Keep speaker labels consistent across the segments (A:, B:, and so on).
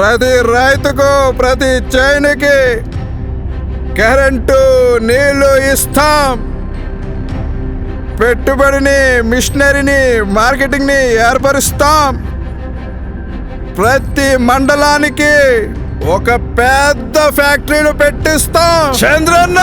A: ప్రతి రైతుకు ప్రతి చైనికి కరెంటు నీళ్ళు ఇస్తాం. పెట్టుబడిని మిషనరీని మార్కెటింగ్ని ఏర్పరుస్తాం. ప్రతి మండలానికి ఒక పెద్ద ఫ్యాక్టరీని పెట్టిస్తాం. చంద్రన్న!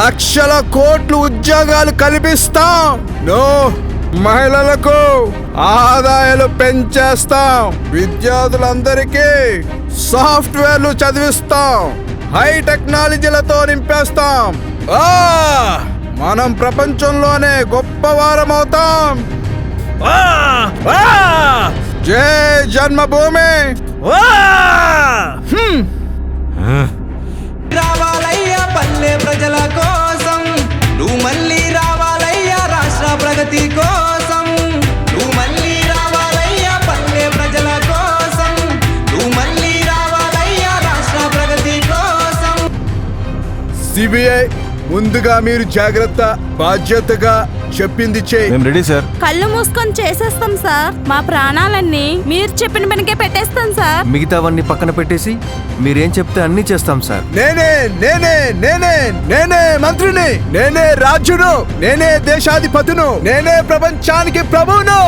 A: లక్షల కోట్లు ఉద్యోగాలు కల్పిస్తాం. నో మహిళలకు ఆదాయాలు పెంచేస్తాం. విద్యార్థులందరికీ సాఫ్ట్వేర్లు చదివిస్తాం. హై టెక్నాలజీలతో నింపేస్తాం. ఆ! మనం ప్రపంచంలోనే గొప్పవారం అవుతాం జై జన్మభూమి.
B: రావాలయ్యా పల్లె ప్రజల
A: సిబిఐ ముందుగా మీరు జాగ్రత్త బాధ్యతగా చెప్పింది చేయి.
C: మేము రెడీ సార్.
D: కళ్ళు మూసుకొని చేసేస్తాం సార్. మా ప్రాణాలన్నీ మీరు చెప్పిన పనికే పెట్టేస్తాం సార్.
C: మిగతావన్నీ పక్కన పెట్టేసి మీరేం చెప్తే అన్నీ చేస్తాం సార్.
A: నేనే నేనే నేనే నేనే మంత్రిని. నేనే రాజును. నేనే దేశాధిపతును. నేనే ప్రపంచానికి ప్రభువును.